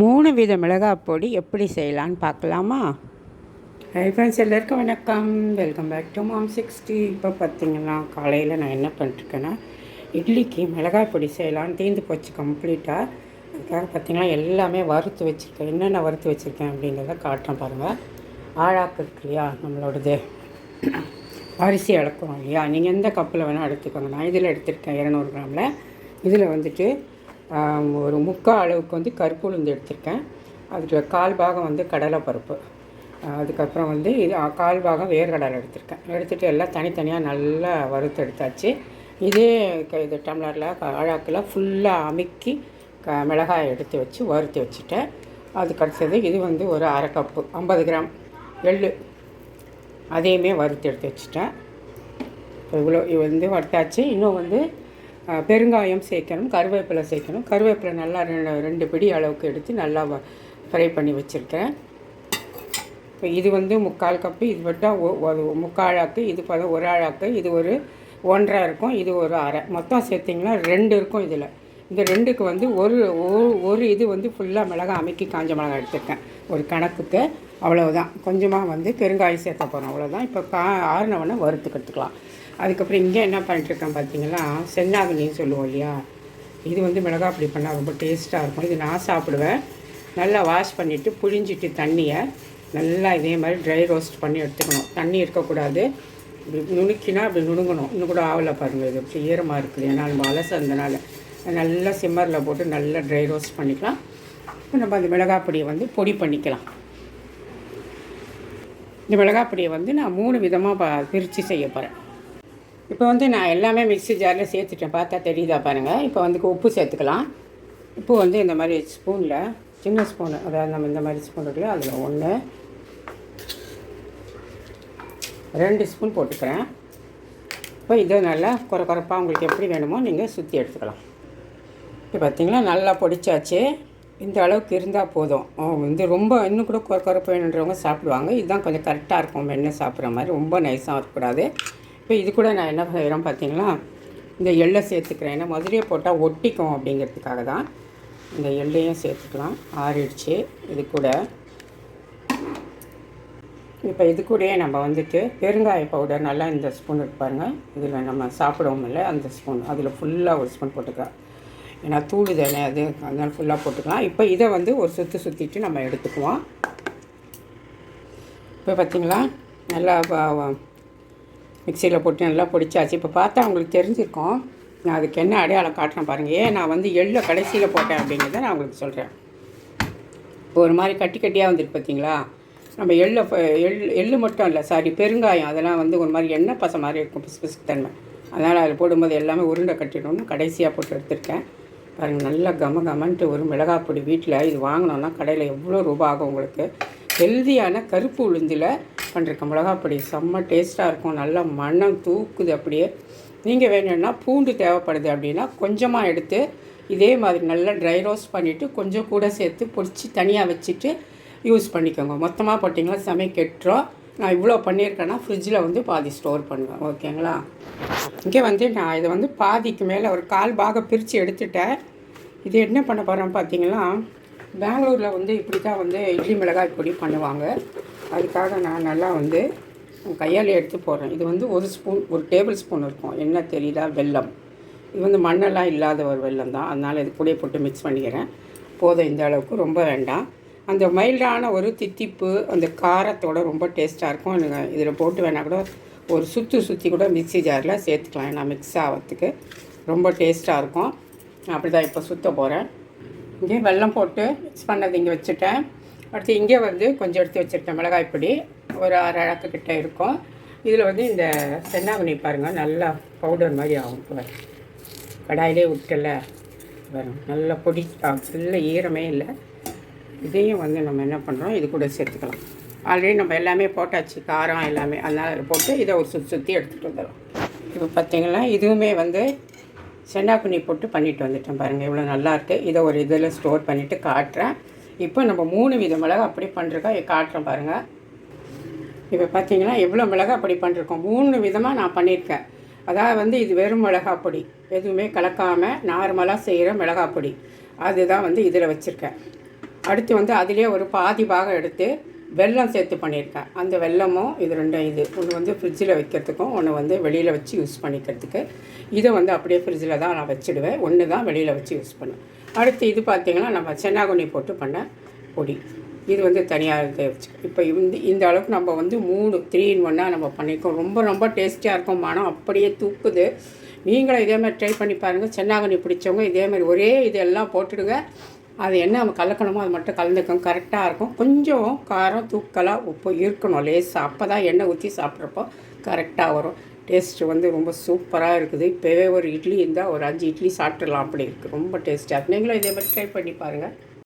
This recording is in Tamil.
மூணு வித மிளகாய் பொடி எப்படி செய்யலான்னு பார்க்கலாமா? ஹை ஃப்ரெண்ட்ஸ் எல்லாருக்கும் வணக்கம். Welcome back to mom sixty இப்போ பார்த்தீங்கன்னா காலையில் நான் என்ன பண்ணிட்டுருக்கேன்னா இட்லிக்கு மிளகாய் பொடி செய்யலான்னு தீர்ந்து போச்சு கம்ப்ளீட்டாக அதுக்காக பார்த்தீங்கன்னா எல்லாமே வறுத்து வச்சுருக்கேன். என்னென்ன வறுத்து வச்சுருக்கேன் அப்படிங்கிறத காட்டுறேன் பாருங்கள் ஆழாக்கு இருக்கு இல்லையா நம்மளோடது. அரிசி அளக்குறோம் இல்லையா நீங்கள் எந்த கப்பில் வேணால் எடுத்துக்கோங்க. நான் இதில் எடுத்துருக்கேன் இரநூறு கிராமில். இதில் வந்துட்டு ஒரு முக்கால் அளவுக்கு வந்து கருப்பு உளுந்து எடுத்திருக்கேன். அதுக்கு கால் பாகம் வந்து கடலைப்பருப்பு பருப்பு. அதுக்கப்புறம் வந்து இது கால் பாகம் வேர்கடலை எடுத்திருக்கேன். எடுத்துகிட்டு எல்லாம் தனித்தனியாக நல்லா வறுத்து எடுத்தாச்சு. இதே க- இது டம்ளரில் அழாக்கில் ஃபுல்லாக அமுக்கி க மிளகாய் எடுத்து வச்சு வறுத்து வச்சுட்டேன். அது அடுத்தது இது வந்து ஒரு அரை கப்பு ஐம்பது கிராம் எள்ளு. அதையுமே வறுத்து எடுத்து வச்சுட்டேன். இவ்வளோ இது வந்து வறுத்தாச்சு. இன்னும் வந்து பெருங்காயம் சேர்க்கணும் கருவேப்பிலை சேர்க்கணும். கருவேப்பிலை நல்லா ரெண்டு ரெண்டு பிடி அளவுக்கு எடுத்து நல்லா ஃப்ரை பண்ணி வச்சுருக்கேன் இப்போ இது வந்து முக்கால் கப்பு இது மட்டும் ஒ- முக்கால் ஆக்கு இது பல ஒரு ஆழாக்கு இது ஒரு ஒன்றரை இருக்கும் இது ஒரு அரை. மொத்தம் சேர்த்திங்கன்னா ரெண்டு இருக்கும் இதில். இந்த ரெண்டுக்கு வந்து ஒரு ஒரு- ஒரு இது வந்து ஃபுல்லாக மிளகாய் அமைக்கி காஞ்ச மிளகாய் எடுத்திருக்கேன். ஒரு கணக்குக்கு. அவ்வளவுதான். கொஞ்சமாக வந்து பெருங்காயம் சேர்க்க போகிறோம் அவ்வளோதான் இப்போ கா ஆறுனவொடனே வறுத்துக்கிறதுக்கலாம் அதுக்கப்புறம் இங்கே என்ன பண்ணிட்டுருக்கேன் பார்த்தீங்கன்னா சென்னாகுனின்னு சொல்லுவோம் இல்லையா? இது வந்து மிளகா அப்படி பண்ணால் ரொம்ப டேஸ்ட்டாக இருக்கும். இது நான் சாப்பிடுவேன். நல்லா வாஷ் பண்ணிவிட்டு புழிஞ்சிட்டு தண்ணியை நல்லா இதே மாதிரி ட்ரை ரோஸ்ட் பண்ணி எடுத்துக்கணும். தண்ணி இருக்கக்கூடாது. இப்படி நுணுக்கினா அப்படி நுணுங்கணும். இன்னும் கூட ஆவலை பாருங்கள் இது இப்படி ஈரமாக இருக்குது. ஏன்னா நம்ம அலசந்தனால நல்லா சிம்மரில் போட்டு நல்லா ட்ரை ரோஸ்ட் பண்ணிக்கலாம். இப்போ நம்ம அந்த மிளகாப்பொடியை வந்து பொடி பண்ணிக்கலாம். இந்த மிளகா பொடியை வந்து நான் மூணு விதமாக ப பிரித்து செய்ய போகிறேன் இப்போ வந்து நான் எல்லாமே மிக்ஸி ஜாரில் சேர்த்துட்டேன். பார்த்தா தெரியுதா பாருங்கள் இப்போ வந்து உப்பு சேர்த்துக்கலாம். உப்பு வந்து இந்த மாதிரி ஸ்பூனில் சின்ன ஸ்பூனு அதாவது நம்ம இந்த மாதிரி ஸ்பூன் இருக்குல்ல அதில் ஒன்று ரெண்டு ஸ்பூன் போட்டுக்கிறேன். இப்போ இதை நல்லா குறை குறைப்பாக உங்களுக்கு எப்படி வேணுமோ நீங்கள் சுற்றி எடுத்துக்கலாம். இப்போ பார்த்திங்களா நல்லா பொடிச்சாச்சு. இந்த அளவுக்கு இருந்தால் போதும். வந்து ரொம்ப இன்னும் கூட குறை குறைப்பு வேணுன்றவங்க சாப்பிடுவாங்க. இதுதான் கொஞ்சம் கரெக்டாக இருக்கும். வெண்ணெய் சாப்பிட்ற மாதிரி ரொம்ப நைஸாக இருக்கக்கூடாது. இப்போ இது கூட நான் என்ன செய்கிறேன் பார்த்தீங்களா? இந்த எள்ளை சேர்த்துக்கிறேன். ஏன்னா மதுரையை போட்டால் ஒட்டிக்கும் அப்படிங்கிறதுக்காக தான் இந்த எள்ளையும் சேர்த்துக்கலாம். ஆறிடுச்சு. இது கூட. இப்போ இது கூடயே நம்ம வந்துட்டு பெருங்காய பவுடர் நல்லா இந்த ஸ்பூன் எடுப்பாருங்க இதில் நம்ம சாப்பிடவும் இல்லை. அந்த ஸ்பூன் அதில் ஃபுல்லாக ஒரு ஸ்பூன் போட்டுக்கலாம். ஏன்னா தூள் தானே அது. அதனால் ஃபுல்லாக போட்டுக்கலாம். இப்போ இதை வந்து ஒரு சுற்றி சுற்றிட்டு நம்ம எடுத்துக்குவோம். இப்போ பார்த்தீங்களா? நல்லா மிக்சியில் போட்டு நல்லா பொடிச்சாச்சு. இப்போ பார்த்தா உங்களுக்கு தெரிஞ்சிருக்கோம். நான் அதுக்கு என்ன அடையாளம் காட்டுறேன் பாருங்கள் ஏன் நான் வந்து எள்ளை கடைசியில் போட்டேன் அப்படிங்கிறத நான் உங்களுக்கு சொல்கிறேன் இப்போ ஒரு மாதிரி கட்டி கட்டியாக வந்துருக்கு பார்த்தீங்களா நம்ம எள்ளை எள் எள்ளு மட்டும் இல்லை சாரி பெருங்காயம். அதெல்லாம் வந்து ஒரு மாதிரி எண்ணெய் பசை மாதிரி இருக்கும் பிசு பிசுக்கு தன்மை. அதனால் அதில் போடும்போது எல்லாமே உருண்டை கட்டிடணும்னு கடைசியாக போட்டு எடுத்திருக்கேன். பாருங்கள் நல்லா கம கமன்ட்டு ஒரு மிளகாய் பொடி வீட்டில் இது வாங்கினோன்னா கடையில் எவ்வளோ ரூபா ஆகும் உங்களுக்கு? ஹெல்தியான கருப்பு உளுந்தில் பண்ணிருக்க மிளகா பொடி செம்ம டேஸ்ட்டாக இருக்கும். நல்லா மணம் தூக்குது அப்படியே. நீங்கள் வேணும்னா பூண்டு தேவைப்படுது அப்படின்னா கொஞ்சமாக எடுத்து இதே மாதிரி நல்லா ட்ரை ரோஸ்ட் பண்ணிவிட்டு கொஞ்சம் கூட சேர்த்து பொடிச்சு தனியாக வச்சுட்டு யூஸ் பண்ணிக்கோங்க. மொத்தமாக போட்டிங்கன்னா சமை கெட்டுரும். நான் இவ்வளோ பண்ணியிருக்கேன்னா ஃப்ரிட்ஜில் வந்து பாதி ஸ்டோர் பண்ணுவேன். ஓகேங்களா? இங்கே வந்து நான் இதை வந்து பாதிக்கு மேலே ஒரு கால் பாக பிரித்து எடுத்துட்டேன். இது என்ன பண்ண போகிறேன் பார்த்தீங்கன்னா பெங்களூரில் வந்து இப்படி தான் வந்து இட்லி மிளகாய் பொடி பண்ணுவாங்க. அதுக்காக நான் நல்லா வந்து கையால் எடுத்து போடுறேன். இது வந்து ஒரு ஸ்பூன் ஒரு டேபிள் ஸ்பூன் இருக்கும். என்ன தெரியுதா? வெல்லம். இது வந்து மண்ணெல்லாம் இல்லாத ஒரு வெல்லம் தான். அதனால் இது கூட போட்டு மிக்ஸ் பண்ணிக்கிறேன். போதும் இந்த அளவுக்கு. ரொம்ப வேண்டாம். அந்த மைல்டான ஒரு தித்திப்பு அந்த காரத்தோட ரொம்ப டேஸ்ட்டாக இருக்கும். எனக்கு இதில் போட்டு வேணால் கூட ஒரு சுற்றி சுற்றி கூட மிக்ஸி ஜாரில் சேர்த்துக்கலாம். ஏன்னா மிக்ஸ் ஆகிறதுக்கு ரொம்ப டேஸ்ட்டாக இருக்கும். அப்படி தான் இப்போ சுற்ற போகிறேன் இங்கே வெல்லம் போட்டு மிக்ஸ் பண்ணது இங்கே வச்சுட்டேன். அடுத்து இங்கே வந்து கொஞ்சம் எடுத்து வச்சுருக்கேன் மிளகாய் பொடி ஒரு அரை அழகு கிட்டே இருக்கும். இதில் வந்து இந்த சென்னாகுனி பாருங்கள் நல்லா பவுடர் மாதிரி ஆகும் இப்போ கடாயிலே விட்டல வரும் நல்லா பொடி ஃபுல்லாக ஈரமே இல்லை. இதையும் வந்து நம்ம என்ன பண்ணுறோம் இது கூட சேர்த்துக்கலாம். ஆல்ரெடி நம்ம எல்லாமே போட்டாச்சு காரம் எல்லாமே. அதனால் போட்டு இதை ஒரு சுற்றி சுற்றி எடுத்துகிட்டு வந்துடும் இப்போ பார்த்திங்கன்னா இதுவுமே வந்து சென்னாக்குனி போட்டு பண்ணிட்டு வந்துட்டேன் பாருங்கள் இவ்வளோ நல்லா இருக்குது இதை ஒரு இதில் ஸ்டோர் பண்ணிவிட்டு காட்டுறேன். இப்போ நம்ம மூணு வித மிளகா அப்படி பண்ணுறக்கா காட்டுறேன் பாருங்கள் இப்போ பார்த்தீங்கன்னா எவ்வளோ மிளகா அப்படி பண்ணிருக்கோம். மூணு விதமாக நான் பண்ணியிருக்கேன். அதாவது வந்து இது வெறும் மிளகா பொடி. எதுவுமே கலக்காமல் நார்மலாக செய்கிற மிளகா பொடி. அதுதான் வந்து இதில் வச்சுருக்கேன். அடுத்து வந்து அதிலே ஒரு பாதி பாகம் எடுத்து வெல்லம் சேர்த்து பண்ணியிருக்கேன். அந்த வெல்லமும் இது ரெண்டும் இது ஒன்று வந்து ஃப்ரிட்ஜில் வைக்கிறதுக்கும் ஒன்று வந்து வெளியில் வச்சு யூஸ் பண்ணிக்கிறதுக்கு. இதை வந்து அப்படியே ஃப்ரிட்ஜில் தான் நான் வச்சுடுவேன். ஒன்று தான் வெளியில் வச்சு யூஸ் பண்ணுவேன். அடுத்து இது பார்த்திங்கன்னா நம்ம சென்னாகுனி போட்டு பண்ண பொடி. இது வந்து தனியாக இதை வச்சு இப்போ இந்த இந்த அளவுக்கு நம்ம வந்து மூணு த்ரீ இன் ஒன்னாக நம்ம பண்ணியிருக்கோம். ரொம்ப ரொம்ப டேஸ்டியாக இருக்கும். மனம் அப்படியே தூக்குது. நீங்களும் இதேமாதிரி ட்ரை பண்ணி பாருங்கள் சென்னாகுனி பிடிச்சவங்க இதேமாதிரி ஒரே இதெல்லாம் போட்டுடுங்க. அது என்ன நம்ம கலக்கணுமோ அது மட்டும் கலந்துக்கணும் கரெக்டாக இருக்கும். கொஞ்சம் காரம் தூக்கலாக உப்பு இருக்கணும் லேசாக அப்போ தான் எண்ணெய் ஊற்றி சாப்பிட்றப்போ கரெக்டாக வரும். டேஸ்ட்டு வந்து ரொம்ப சூப்பராக இருக்குது. இப்போவே ஒரு இட்லி இருந்தால் ஒரு அஞ்சு இட்லி சாப்பிட்றலாம் அப்படி இருக்குது ரொம்ப டேஸ்ட்டாக இருக்குது நீங்களும் இதே மாதிரி ட்ரை பண்ணி பாருங்கள்